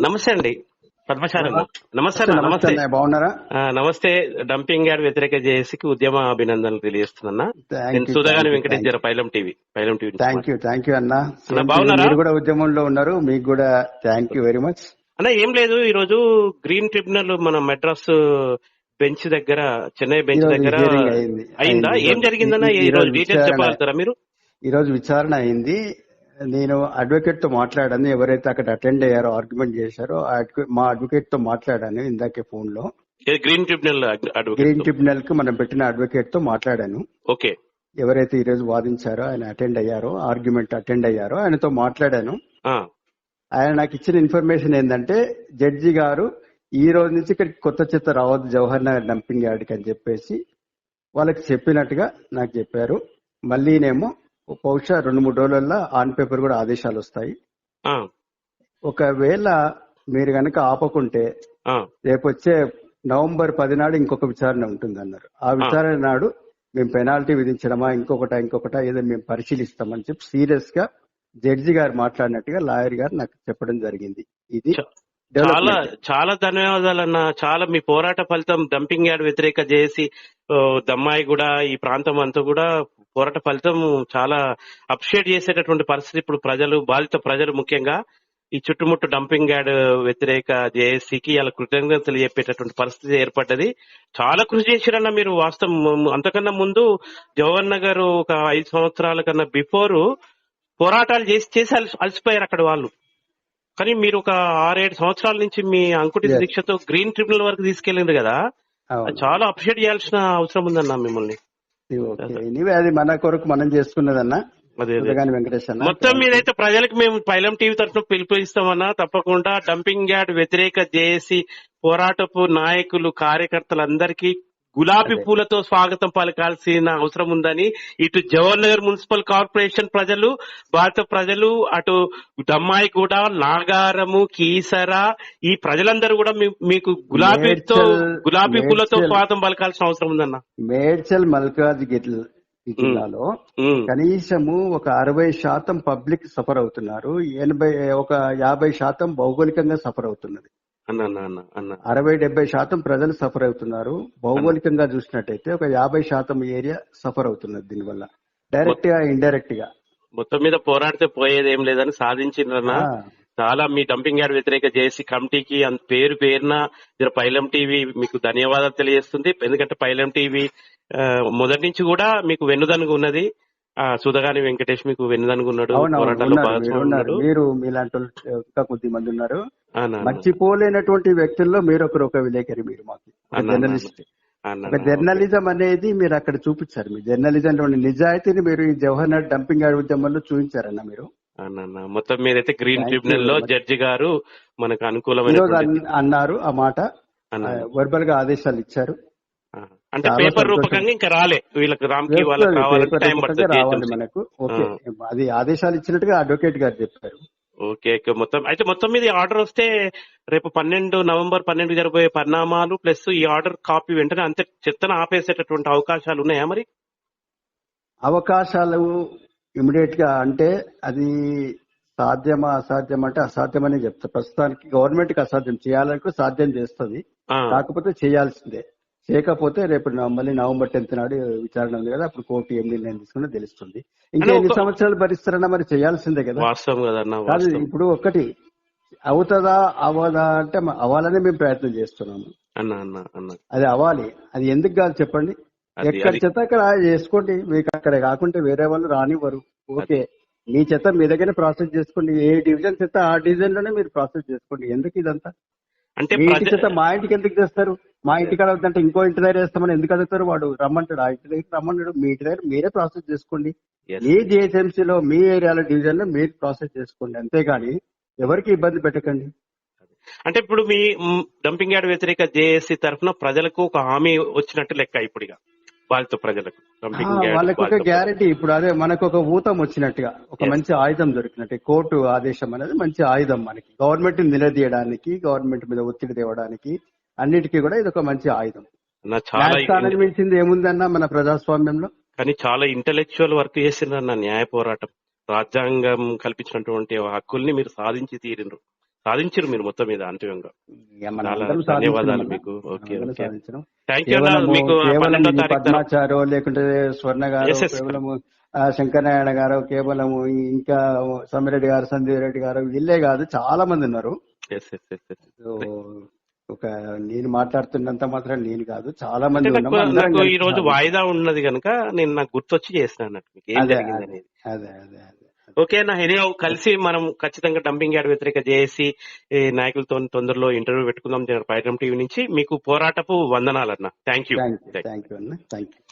నమస్తే అండి. పద్మశాలి నమస్తే అన్న, నమస్తే బాగున్నారా? నమస్తే. డంపింగ్ యార్డ్ వ్యతిరేక జేఏసీకి ఉద్యమ అభినందనలు తెలియజేస్తున్నా సుధాగాని వెంకటేష్. జర Pailam TV Pailam TV thank you thank you అన్న. బాగున్నారా? మీరు కూడా ఉద్యమంలో ఉన్నారు మీకు కూడా థ్యాంక్ యూ వెరీ మచ్ అన్న ఏం లేదు ఈ రోజు గ్రీన్ ట్రిబ్యునల్ మన మెడ్రాస్ బెంచ్ దగ్గర చెన్నై బెంచ్ దగ్గర అయింది. ఏం జరిగిందన్న? ఈ- రోజు డీటెయిల్స్ చెప్పగలుగుతారా మీరు? ఈ రోజు విచారణ అయింది. నేను అడ్వకేట్తో మాట్లాడాను. ఎవరైతే అక్కడ అటెండ్ అయ్యారో ఆర్గ్యుమెంట్ చేశారో మా అడ్వకేట్తో మాట్లాడాను ఇందాకే ఫోన్లో గ్రీన్ ట్రిబ్యునల్ గ్రీన్ ట్రిబ్యునల్కి మనం పెట్టిన అడ్వకేట్తో మాట్లాడాను. ఓకే. ఎవరైతే ఈ రోజు వాదించారో ఆయన అటెండ్ అయ్యారో ఆర్గ్యుమెంట్ అటెండ్ అయ్యారో ఆయనతో మాట్లాడాను. ఆయన నాకు ఇచ్చిన ఇన్ఫర్మేషన్ ఏంటంటే జడ్జి గారు ఈ రోజు నుంచి ఇక్కడికి కొత్త చెత్త రావద్దు జవహర్ నగర్ డంపింగ్ యార్డ్కి అని చెప్పేసి వాళ్ళకి చెప్పినట్టుగా నాకు చెప్పారు. మళ్ళీనేమో బహుశా రెండు మూడు రోజులలో ఆన్ పేపర్ కూడా ఆదేశాలు వస్తాయి. ఆ, ఒకవేళ మీరు కనుక ఆపకుంటే రేపు వచ్చే నవంబర్ పది నాడు ఇంకొక విచారణ ఉంటుంది అన్నారు ఆ. విచారణ నాడు మేము పెనాల్టీ విధించడమా ఇంకొకట ఇంకొకట ఏదో మేము పరిశీలిస్తామని చెప్పి సీరియస్గా జడ్జి గారు మాట్లాడినట్టుగా లాయర్ గారు నాకు చెప్పడం జరిగింది. ఇది చాలా చాలా ధన్యవాదాలన్న చాలా మీ పోరాట ఫలితం డంపింగ్ యార్డ్ వ్యతిరేక చేసి దమ్మాయి కూడా ఈ ప్రాంతం అంతా కూడా పోరాట ఫలితం చాలా అప్రిషియేట్ చేసేటటువంటి పరిస్థితి ఇప్పుడు ప్రజలు బాధిత ప్రజలు ముఖ్యంగా ఈ చుట్టుముట్టు డంపింగ్ యార్డ్ వ్యతిరేక జేఏసీకి ఇలా కృతజ్ఞతలు చెప్పేటటువంటి పరిస్థితి ఏర్పడ్డది. చాలా కృషి చేశారన్న మీరు వాస్తవం. అంతకన్నా ముందు జవహర్ నగర్ ఒక ఐదు సంవత్సరాల కన్నా బిఫోర్ పోరాటాలు చేసి చేసి అలసి- అలసిపోయారు అక్కడ వాళ్ళు. కానీ మీరు ఒక ఆరేడు సంవత్సరాల నుంచి మీ అంకుటి. దీక్షతో గ్రీన్ ట్రిబ్యునల్ వరకు తీసుకెళ్ళింది కదా. చాలా అప్రిషియేట్ చేయాల్సిన అవసరం ఉందన్న మిమ్మల్ని. ఎనీవే అది మన కొరకు మనం చేసుకున్నదన్న. మొత్తం మీదైతే ప్రజలకు మేము పైలం టీవీ తరఫున పిలుపునిస్తామన్నా. తప్పకుండా డంపింగ్ యార్డ్ వ్యతిరేక జేఏసీ పోరాటపు నాయకులు కార్యకర్తలందరికీ గులాబీ. పూలతో స్వాగతం పలకాల్సిన అవసరం ఉందని ఇటు జవహర్ నగర్ మున్సిపల్ కార్పొరేషన్ ప్రజలు భారత ప్రజలు అటు దమ్మాయి కూడా నాగారము కీసర ఈ ప్రజలందరూ కూడా మీకు గులాబీతో గులాబీ పూలతో స్వాగతం పలకాల్సిన అవసరం ఉందన్న. మేడ్చల్ మల్కాజ్గిరి జిల్లాలో కనీసము ఒక అరవై శాతం పబ్లిక్ సఫర్ అవుతున్నారు. ఎనభై ఒక యాభై శాతం భౌగోళికంగా సఫర్ అవుతున్నది. అన్న అన్న అన్న అన్న. అరవై డెబ్బై శాతం ప్రజలు సఫర్ అవుతున్నారు. భౌగోళికంగా చూసినట్టయితే ఒక యాభై శాతం ఏరియా సఫర్ అవుతున్నది దీనివల్ల. డైరెక్ట్గా ఇండైరెక్ట్గా. మొత్తం మీద పోరాడితే పోయేది ఏం లేదని సాధించిండ్రన్న. ఆ, చాలా మీ డంపింగ్ యార్డ్ వ్యతిరేక జేసీ కమిటీకి అంత పేరు పేరున పైలం టీవీ మీకు ధన్యవాదాలు తెలియజేస్తుంది. ఎందుకంటే పైలం టీవీ మొదటి నుంచి కూడా మీకు వెన్నుదనుగు ఉన్నది. సుధగాని వెంకటేష్ మీకు పోరాటాల్లో ఉన్నారు మీరు మీలాంటి ఇంకా కొద్ది మంది ఉన్నారు. మర్చిపోలేనటువంటి వ్యక్తుల్లో మీరు ఒకరు ఒక విలేకరి మీరు మాకు జర్నలిస్ట్. జర్నలిజం అనేది మీరు అక్కడ చూపించారు మీ జర్నలిజంలోని నిజాయితీని మీరు ఈ జవహర్ డంపింగ్ యార్డ్ ఉద్యమంలో చూపించారన్న మీరు. మొత్తం మీదైతే గ్రీన్ ట్రిబ్యునల్లో. జడ్జి గారు మనకు అనుకూలమైన అన్- అన్నారు ఆ మాట. వర్బల్గా ఆదేశాలు ఇచ్చారు అంటే పేపర్. రూపకంగా ఇంకా రాలే. వీళ్ళకి రామ్కి వాళ్ళకి వస్తుంది, కావాలంటే పేపర్ టైం రూపకంగా పడుతుంది రావాలి GHMC. మనకు. ఓకే అది ఆదేశాలు ఇచ్చినట్టుగా అడ్వకేట్ గారు చెప్పారు. ఓకే ఓకే మొత్తం. అయితే మొత్తం మీద ఆర్డర్ వస్తే రేపు పన్నెండు నవంబర్ పన్నెండు జరబోయే పరిణామాలు ప్లస్ ఈ ఆర్డర్ కాపీ వెంటనే అంతే చెత్తన ఆపేసేటటువంటి అవకాశాలు ఉన్నాయా మరి? అవకాశాలు ఇమిడియట్గా అంటే అది సాధ్యమా అసాధ్యం అంటే అసాధ్యమని చెప్తా. ప్రస్తుతానికి గవర్నమెంట్కి అసాధ్యం. చేయాలనుకో సాధ్యం చేస్తుంది. కాకపోతే చేయాల్సిందే. చేయకపోతే రేపు మళ్ళీ నవంబర్ టెన్త్ నాడు విచారణ ఉంది కదా అప్పుడు కోర్టు ఏం నిర్ణయం తీసుకున్నా తెలుస్తుంది. ఇంకా ఎన్ని సంవత్సరాలు భరిస్తారన్నా మరి చేయాల్సిందే కదా. ఇప్పుడు ఒక్కటి అవుతుందా అవ్వదా అంటే అవ్వాలనే మేము ప్రయత్నం చేస్తున్నాము. అది అవ్వాలి. అది ఎందుకు కాదు చెప్పండి. ఎక్కడ చెత్త అక్కడ చేసుకోండి. మీకు అక్కడ కాకుంటే వేరే వాళ్ళు రానివ్వరు. ఓకే. మీ చెత్త మీ దగ్గర ప్రాసెస్ చేసుకోండి. ఏ డివిజన్ చెత్త ఆ డివిజన్లోనే మీరు ప్రాసెస్ చేసుకోండి. ఎందుకు ఇదంతా? అంటే మీ ఇంటికి ఎందుకు చేస్తారు? మా ఇంటికి అడగదంటే ఇంకో ఇంటి దగ్గర వేస్తామని ఎందుకు అడుగుతారు వాడు? రమ్మంటాడు. ఆ ఇంటి దగ్గర రమ్మన్నాడు. మీ ఇంటి దగ్గర మీరే ప్రాసెస్ చేసుకోండి. మీ జిహెచ్ఎంసీ లో మీ ఏరియాలో డివిజన్లో మీరు ప్రాసెస్ చేసుకోండి. అంతేగాని ఎవరికి ఇబ్బంది పెట్టకండి. అంటే ఇప్పుడు మీ డంపింగ్ యార్డ్ వ్యతిరేక జేఏసీ తరఫున ప్రజలకు ఒక హామీ వచ్చినట్టు లెక్క ఇప్పుడు బాధిత ప్రజలకు వాళ్ళకి ఒక గ్యారంటీ ఇప్పుడు అదే మనకు ఒక ఊతం వచ్చినట్టుగా ఒక. మంచి ఆయుధం దొరికినట్టు కోర్టు ఆదేశం అనేది మంచి ఆయుధం మనకి. గవర్నమెంట్ నిలదీయడానికి గవర్నమెంట్ మీద ఒత్తిడి తేవడానికి అన్నిటికీ కూడా ఇది ఒక మంచి ఆయుధం. మించింది ఏముందన్నా మన ప్రజాస్వామ్యంలో? కానీ చాలా ఇంటలెక్చువల్ వర్క్ చేసిండ్రు అన్న న్యాయ పోరాటం రాజ్యాంగం కల్పించినటువంటి హక్కుల్ని మీరు సాధించి తీరిండ్రు సాధించారు మీరు మొత్తం మీద అంతిమంగా ధన్యవాదాలు మీకు. ఓకే థ్యాంక్ యూ మీకు కేవలం పద్మాచారో లేకుంటే స్వర్ణ గారు. కేవలము శంకరనారాయణ గారు కేవలము ఇంకా సోమిరెడ్డి గారు సందీప్ రెడ్డి గారు వీళ్ళే కాదు చాలా మంది ఉన్నారు. ఒక నేను మాట్లాడుతున్నంత మాత్రం నేను కాదు చాలా మంది నాకు ఈ రోజు. వాయిదా ఉన్నది కనుక నేను నాకు గుర్తొచ్చి అనేది అదే అదే అదే. ఓకే నా ఎనీహౌ కలిసి మనం ఖచ్చితంగా డంపింగ్ యార్డ్ వ్యతిరేక జేఏసీ నాయకులతో తొందరలో ఇంటర్వ్యూ పెట్టుకుందాం పైరం టీవీ నుంచి. మీకు పోరాటపు వందనాలన్న. యూ థ్యాంక్ యూ అన్న. Thank you